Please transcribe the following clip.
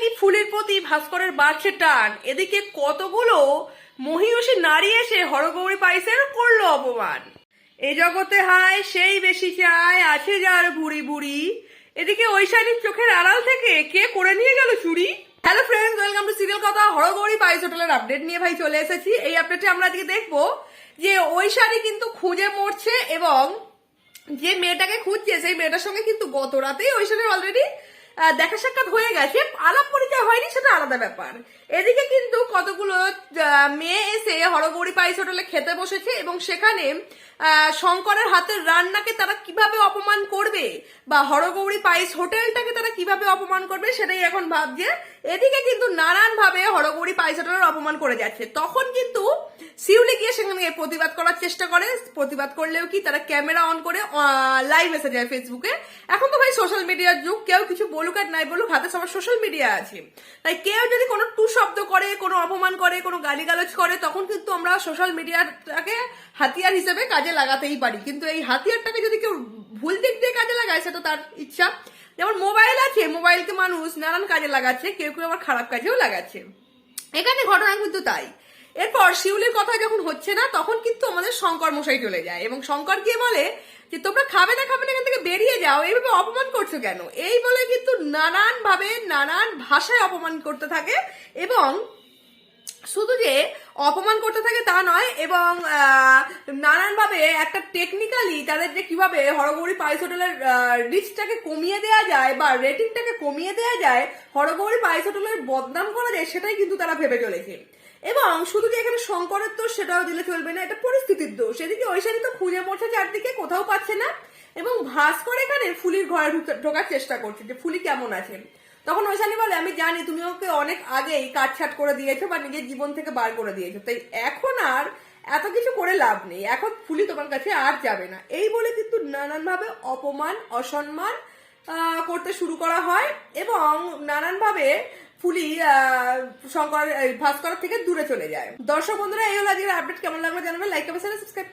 নাকি ফুলের প্রতি ভাস্করের বাড়ছে টান? এদিকে কতগুলো মহিষী নারী এসে হরগৌরী পাইসের করল অপমান? এ জগতে হায়, সেই বেশি চায় আছে যার বুড়ি বুড়ি এদিকে ঐশানীর চোখের আড়াল থেকে কে করে নিয়ে গেল চুরি? Hello friends welcome to serial কথা হরগৌরী পাইস হোটেলের আপডেট নিয়ে ভাই চলে এসেছি। এই আপডেটে আমরা আজকে দেখব যে ঐশানী কিন্তু খুঁজে মরছে এবং যে মেয়েটাকে খুঁজছে, সেই মেয়েটার সঙ্গে কিন্তু গত রাতেই ঐশানের অলরেডি দেখা সাক্ষাৎ হয়ে গেছে। আলাপ পরিচয় হয়নি, সেটা আলাদা ব্যাপার। এদিকে কিন্তু কতগুলো মেয়ে এসে হরগৌরী পাইস হোটেলে খেতে বসেছে এবং সেখানে শঙ্করের হাতের রান্নাকে তারা কীভাবে অপমান করবে বা হরগৌরী পাইস হোটেলটাকে তারা কীভাবে অপমান করবে সেটাই এখন ভাবছে। এদিকে কিন্তু নানান ভাবে হরগৌরী পাইস হোটেলের অপমান করে যাচ্ছে। তখন কিন্তু শিউলি গিয়ে সেখানে প্রতিবাদ করার চেষ্টা করে। প্রতিবাদ করলেও কি তারা ক্যামেরা অন করে লাইভ এসে যায় ফেসবুকে এখন তো ভাই সোশ্যাল মিডিয়ার যুগ, কেউ কিছু বলুক আর নাই বলুক, হাতে সবার সোশ্যাল মিডিয়া আছে। তাই কেউ যদি কোনো টু শব্দ করে, কোনো অপমান করে, কোনো গালিগালাজ করে, তখন কিন্তু আমরা সোশ্যাল মিডিয়াটাকে হাতিয়ার হিসেবে কাজে লাগাতেই পারি। কিন্তু এই হাতিয়ারটাকে যদি কেউ ভুল দিক দিয়ে কাজে লাগায় সেটা তার ইচ্ছা। যেমন মোবাইল আছে, মোবাইলকে মানুষ নানান কাজে লাগাচ্ছে, কেউ কেউ আবার খারাপ কাজেও লাগাচ্ছে। এখানে ঘটনা কিন্তু তাই। এরপর শিউলির কথা যখন হচ্ছে না, তখন কিন্তু আমাদের শঙ্কর মশাই চলে যায় এবং শঙ্কর গিয়ে বলে যে, তোমরা খাবে না খাবে না, এখান থেকে বেরিয়ে যাও। এইভাবে অপমান করছ কেন? এই বলে কিন্তু নানান ভাবে নানান ভাষায় অপমান করতে থাকে এবং শুধু যে অপমান করতে থাকে তা নয়, এবং নানানভাবে একটা টেকনিক্যালি তাদের যে কীভাবে হরগৌরী পাইস হোটেলের রিচটাকে কমিয়ে দেওয়া যায় বা রেটিংটাকে কমিয়ে দেওয়া যায়, হরগৌরী পাইস হোটেলের বদনাম করা যায়, সেটাই কিন্তু তারা ভেবে চলেছে। এবং শুধু যে এখানে শঙ্করের দোষ, সেটাও দিলে চলবে না, এটা পরিস্থিতির দোষ। এদিকে ঐশানী তো খুঁজে মরছে চারদিকে, কোথাও পাচ্ছে না, এবং ভাস্কর এখানে ফুলির ঘরে ঢুকে- ঢোকার চেষ্টা করছে যে ফুলি কেমন আছে। তখন ঐশানী বলে, আমি জানি তুমি ওকে অনেক আগেই কাটছাট করে দিয়েছ বা নিজের জীবন থেকে বার করে দিয়েছ। তাই এখন আর এত কিছু করে লাভ নেই। এখন ফুলি তোমার কাছে আর যাবে না। এই বলে কিন্তু নানানভাবে অপমান, অসম্মান করতে শুরু করা হয় এবং নানানভাবে ফুলি শঙ্কর, ভাস্কর থেকে দূরে চলে যায়। দর্শক বন্ধুরা, এই হলো আজকের আপডেট কেমন লাগল জানাবেন? Like subscribe